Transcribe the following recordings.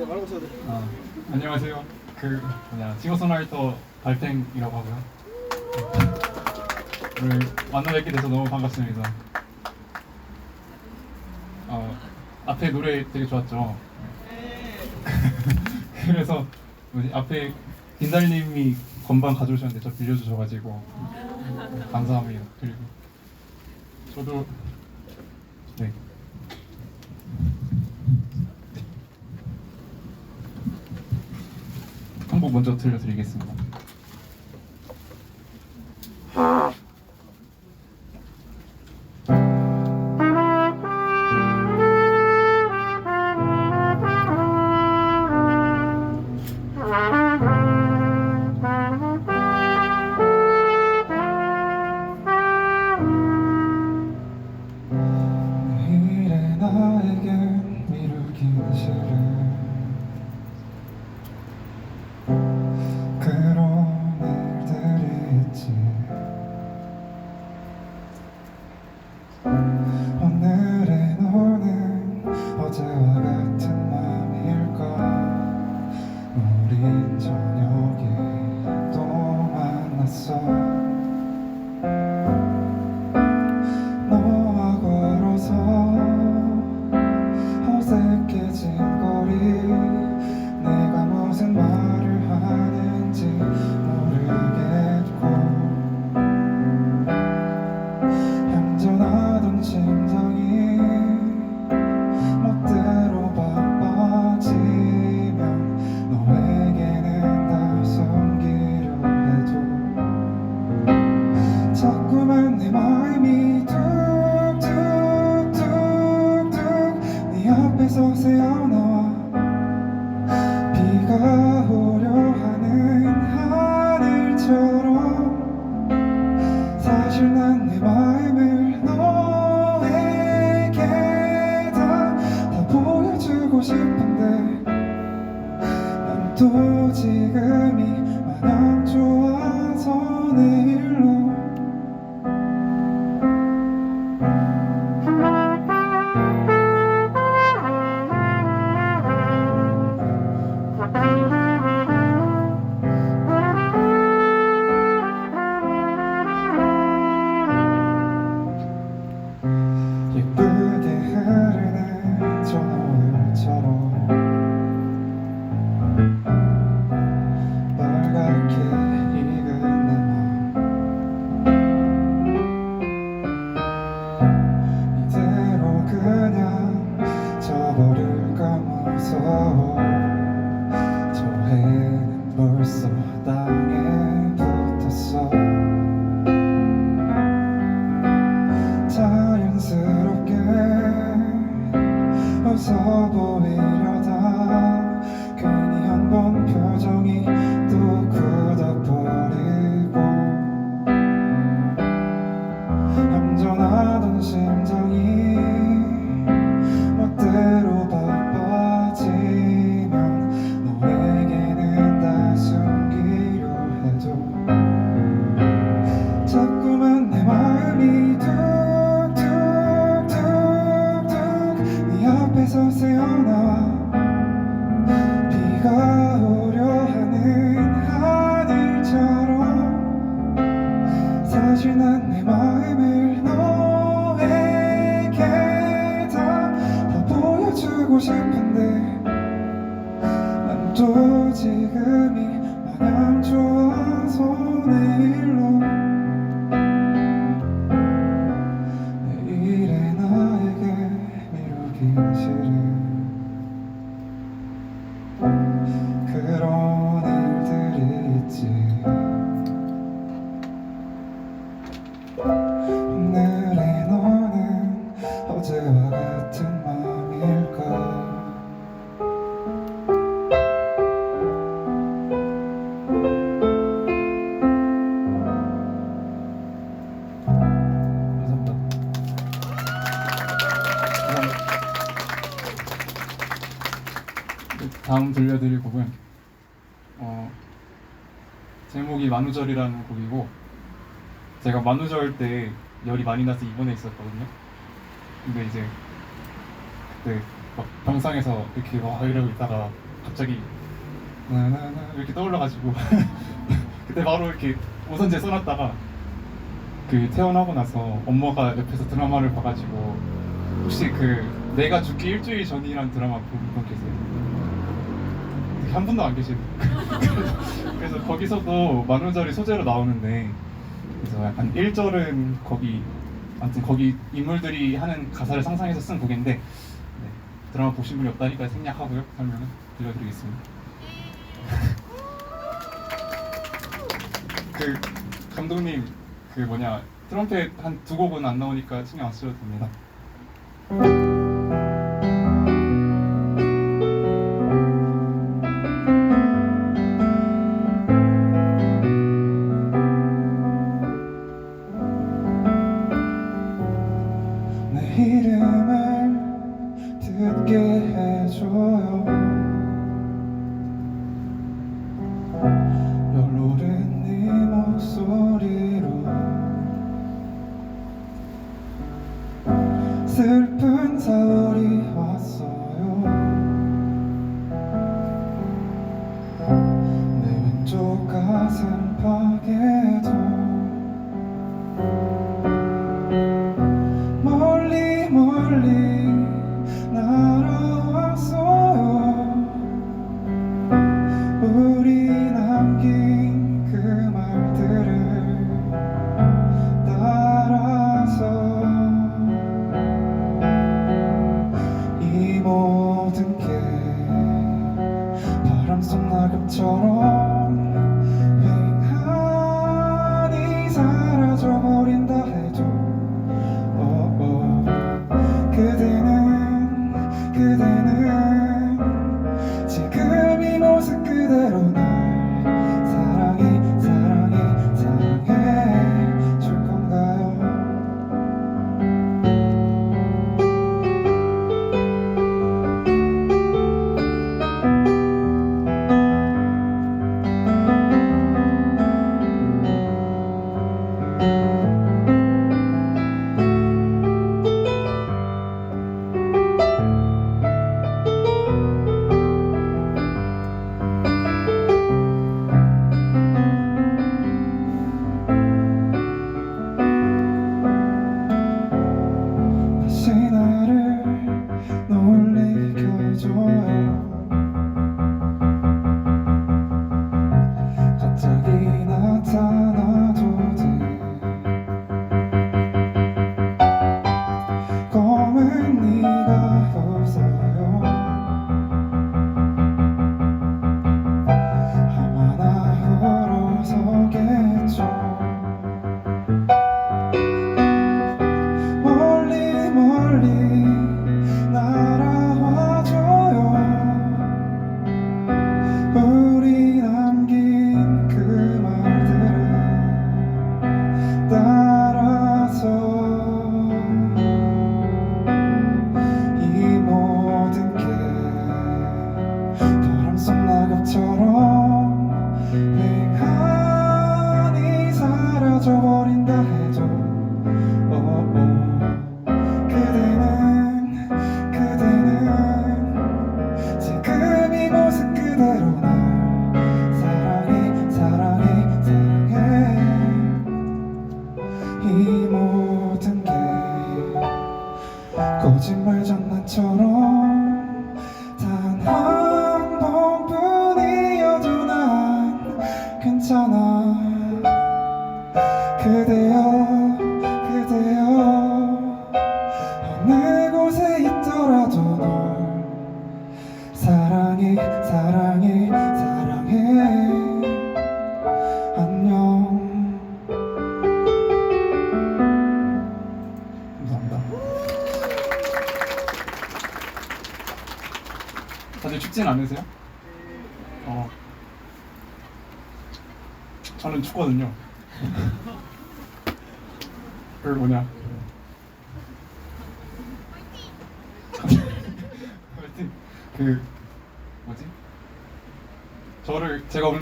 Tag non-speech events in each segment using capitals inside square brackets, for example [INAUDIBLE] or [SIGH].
아, 안녕하세요. 그 뭐냐 싱어송라이터 발팽이라고 하고요. 오늘 만나 뵙게 돼서 너무 반갑습니다. 어, 앞에 노래 되게 좋았죠. [LAUGHS] 그래서 뭐지, 앞에 김달님이 건반 가져오셨는데 저 빌려주셔가지고 감사합니다. 그리고 저도 먼저 들려드리겠습니다. 다음 들려드릴 곡은 어, 제목이 만우절이라는 곡이고 제가 만우절 때 열이 많이 나서 입원해 있었거든요. 근데 이제 그때 막 병상에서 이렇게 막 이러고 있다가 갑자기 나나나 이렇게 떠올라가지고 [LAUGHS] 그때 바로 이렇게 우선제 써놨다가 그 태어나고 나서 엄마가 옆에서 드라마를 봐가지고 혹시 그 내가 죽기 일주일 전이란 드라마 본분 계세요? 한 분도 안 계신 [LAUGHS] 그래서 거기서도 만우절이 소재로 나오는데 그래서 약간 1절은 거기 아무튼 거기 인물들이 하는 가사를 상상해서 쓴 곡인데 네, 드라마 보신 분이 없다니까 생략하고요. 설명은 들려드리겠습니다. 그 감독님 그 뭐냐 트럼펫 한 두 곡은 안 나오니까 신경 안 쓰셔도 됩니다 슬픈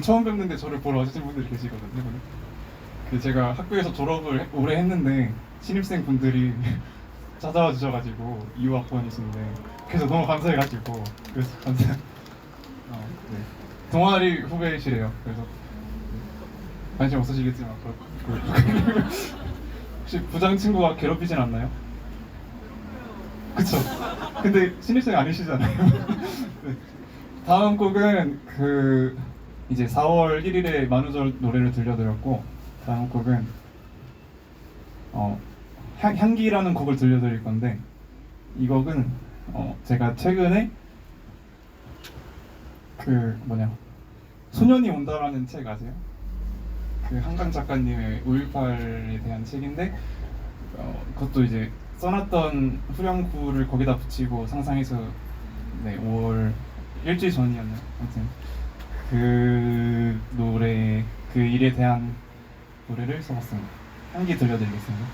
처음 뵙는데 저를 보러 와주신 분들이 계시거든요. 그 제가 학교에서 졸업을 해- 올해 했는데 신입생 분들이 [LAUGHS] 찾아와 주셔가지고 2학번이신데 그래서 너무 감사해가지고 그래서 감사. 어, 네. 동아리 후배시래요. 그래서 관심 없으시겠지만 그렇고 [LAUGHS] 혹시 부장 친구가 괴롭히진 않나요? 그쵸. 근데 신입생이 아니시잖아요. [LAUGHS] 네. 다음 곡은 그 이제 4월 1일에 만우절 노래를 들려드렸고 다음 곡은 어 향, 향기라는 곡을 들려드릴 건데 이 곡은 어 제가 최근에 그 뭐냐 소년이 온다라는 책 아세요? 그 한강 작가님의 5.18에 대한 책인데 어, 그것도 이제 써놨던 후렴구를 거기다 붙이고 상상해서 네 5월 일주일 전이었나요? 아무튼 그 노래 그 일에 대한 노래를 써봤습니다. 향기 들려드리겠습니다.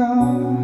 향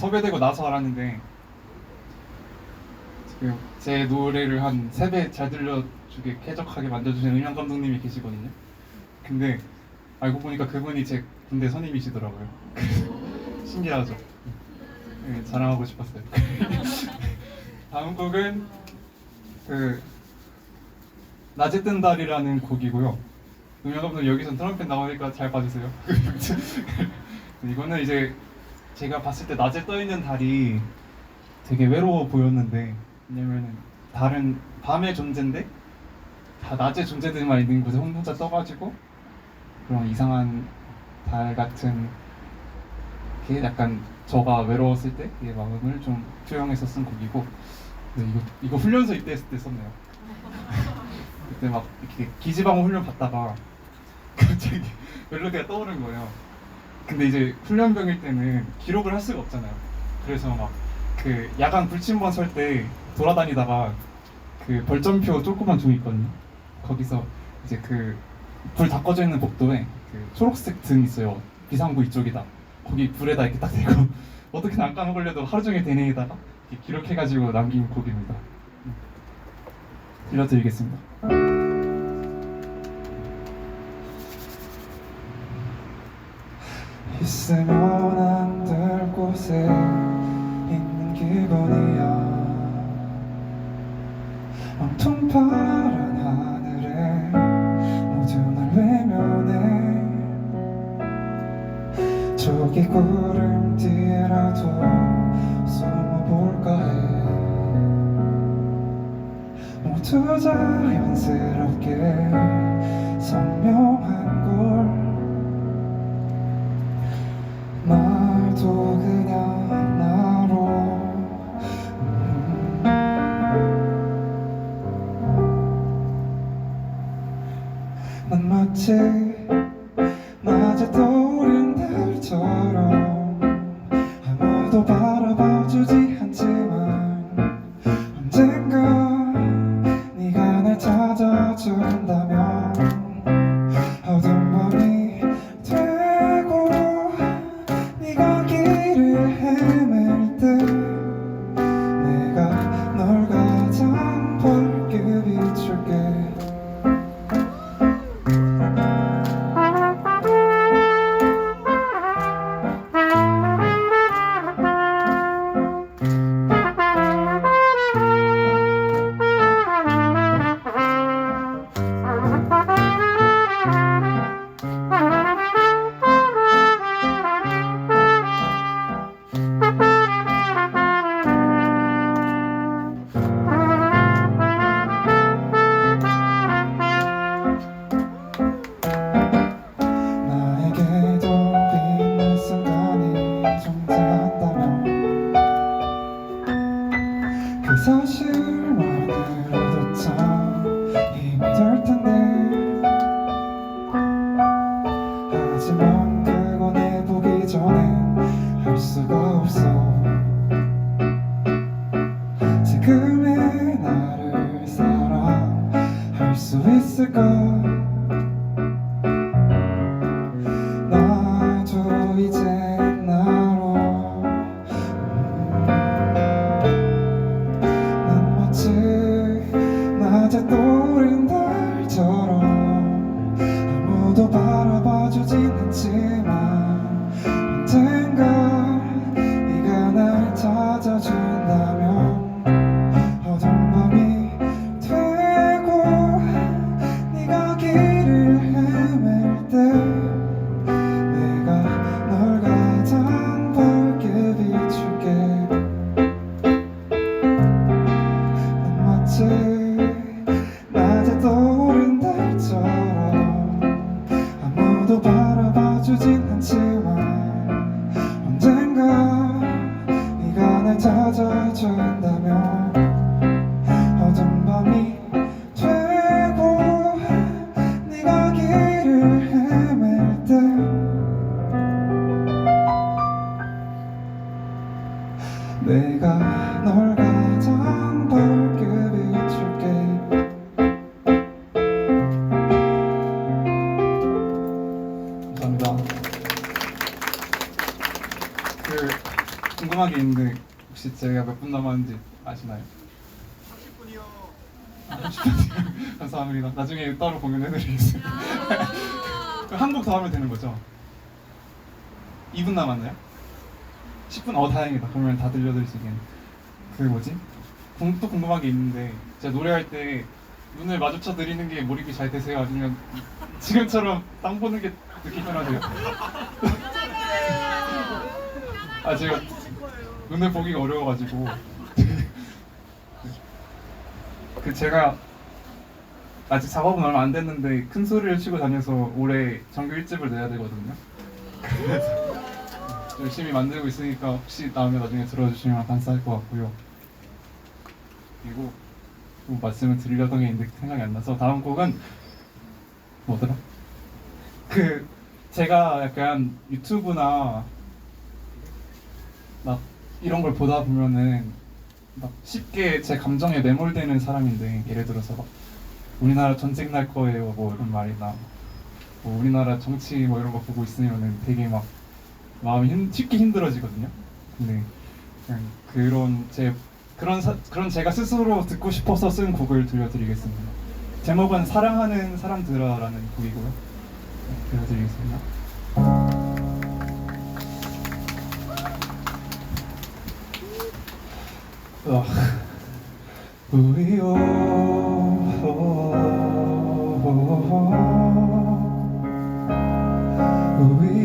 섭외되고 나서 알았는데 지금 제 노래를 한세배잘 들려주게 쾌적하게 만들어주신 음향 감독님이 계시거든요. 근데 알고 보니까 그분이 제 군대 선임이시더라고요. [LAUGHS] 신기하죠? 네, 자랑하고 싶었어요. [LAUGHS] 다음 곡은 그 낮에 뜬 달이라는 곡이고요. 음향 감독 여기선 트럼펫 나오니까 잘 봐주세요. [LAUGHS] 이거는 이제 제가 봤을 때 낮에 떠 있는 달이 되게 외로워 보였는데 왜냐면은 달은 밤의 존재인데 다 낮의 존재들만 있는 곳에 혼자 떠가지고 그런 이상한 달 같은 게 약간 저가 외로웠을 때의 마음을 좀 투영해서 쓴 곡이고 네, 이거 이거 훈련소 입대 했을 때 썼네요. 그때 막 이렇게 기지방어 훈련 받다가 [LAUGHS] 갑자기 멜로디가 떠오른 거예요. 근데 이제 훈련병일 때는 기록을 할 수가 없잖아요. 그래서 막 그 야간 불침번 설 때 돌아다니다가 그 벌점표 조그만 종이 있거든요. 거기서 이제 그 불 다 꺼져 있는 복도에 그 초록색 등 있어요. 비상구 이쪽이다. 거기 불에다 이렇게 딱 대고 [LAUGHS] 어떻게든 안 까먹으려도 하루 종일 대내에다가 이렇게 기록해가지고 남긴 곡입니다. 음. 들려드리겠습니다. 있으면 안 될 곳에 있는 기분이야. 온통 파란 하늘에 모두 날 외면해. 저기 구름 뒤에라도 숨어볼까 해. 모두 자연스럽게 선명한 to 바라봐주 궁금한 게 있는데 혹시 제가 몇 분 남았는지 아시나요? 30분이요. [LAUGHS] 감사합니다. 나중에 따로 공연해드리겠습니다. [LAUGHS] 한곡 더 하면 되는 거죠? 2분 남았나요? 10분? 어 다행이다. 그러면 다 들려드릴 수 있겠네. 그 뭐지? 궁- 또 궁금한 게 있는데 제가 노래할 때 눈을 마주쳐 드리는 게 몰입이 잘 되세요? 아니면 지금처럼 땅 보는 게 느끼 편하세요? 아 제가 눈을 보기가 어려워가지고 [LAUGHS] 그 제가 아직 작업은 얼마 안 됐는데 큰 소리를 치고 다녀서 올해 정규 1집을 내야 되거든요. 열심히 만들고 있으니까 혹시 나오면 나중에 들어주시면 감사할 것 같고요. 그리고 또 말씀을 드리려던 게 있는데 생각이 안 나서 다음 곡은 뭐더라? 그 제가 약간 유튜브나 막 이런 걸 보다 보면은 막 쉽게 제 감정에 매몰되는 사람인데 예를 들어서 막 우리나라 전쟁 날 거예요 뭐 이런 말이나 뭐 우리나라 정치 뭐 이런 거 보고 있으면은 되게 막 마음이 힘, 쉽게 힘들어지거든요. 근데 그냥 그런 제 그런 사, 그런 제가 스스로 듣고 싶어서 쓴 곡을 들려드리겠습니다. 제목은 사랑하는 사람들아라는 곡이고요. 네, 들려드리겠습니다. 어. 우리요 우리요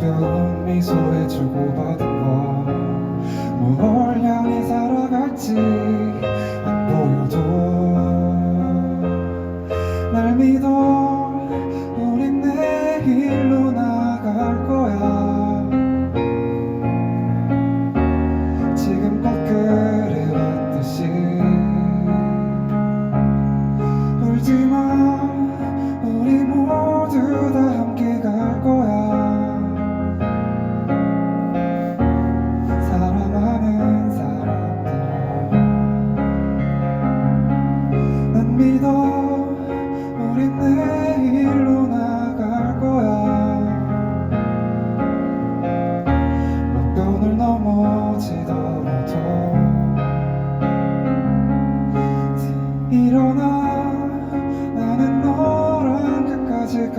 가벼운 미소에 주고받은 거뭘 향해 살아갈지 안 보여도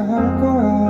끝까지 갈 거야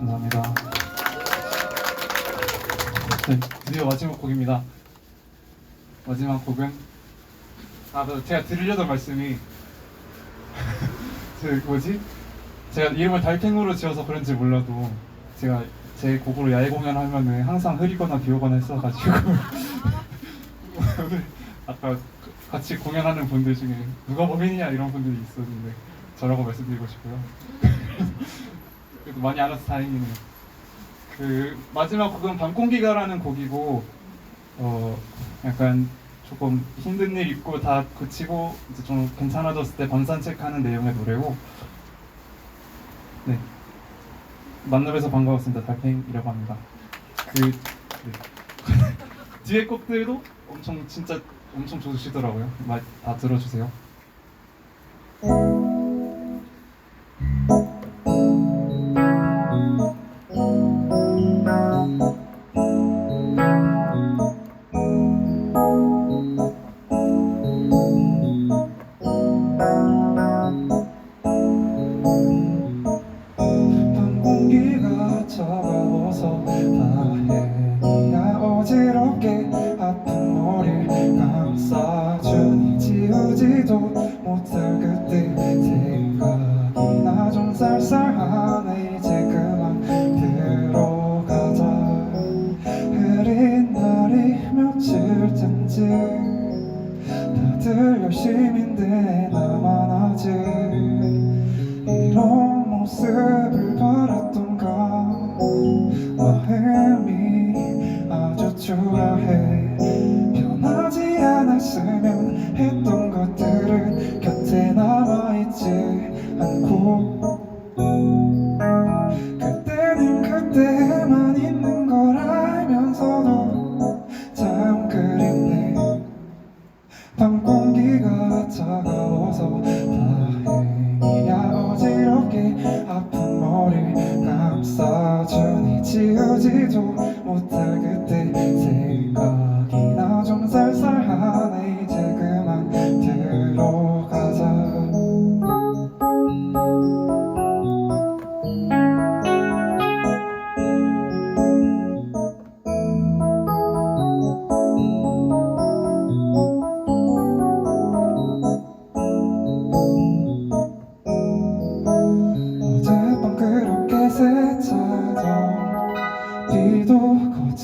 감사합니다. 네, 드디어 마지막 곡입니다. 마지막 곡은 아, 그 제가 드리려던 말씀이 [LAUGHS] 그 뭐지? 제가 이름을 달팽으로 지어서 그런지 몰라도 제가 제 곡으로 야외 공연하면은 항상 흐리거나 비오거나 했어가지고 [LAUGHS] 오늘 아까 같이 공연하는 분들 중에 누가 범인이냐 이런 분들이 있었는데 저라고 말씀드리고 싶고요. 그래도 많이 알아서 다행이네요. 그 마지막 곡은 반공기가라는 곡이고 어 약간 조금 힘든 일 있고 다 그치고 이제 좀 괜찮아졌을 때 밤산책하는 내용의 노래고 네 만나뵈서 반가웠습니다 달팽이라고 합니다 그 네. [LAUGHS] 뒤에 곡들도 엄청 진짜 엄청 좋으시더라고요 다 들어주세요.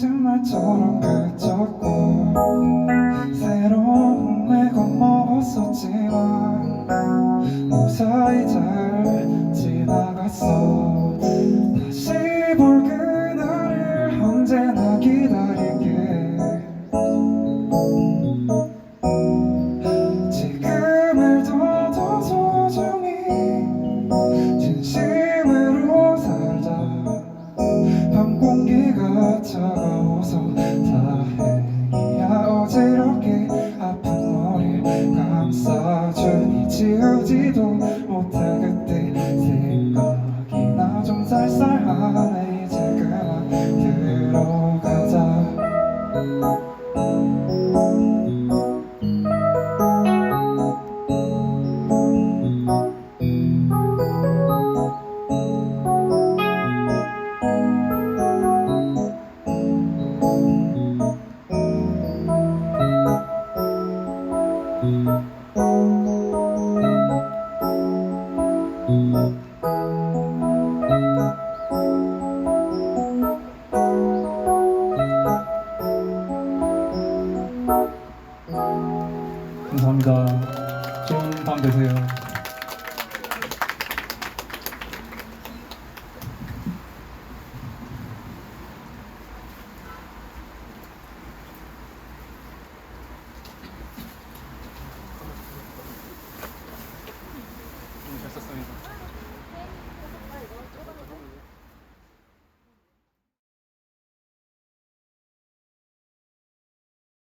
to my totem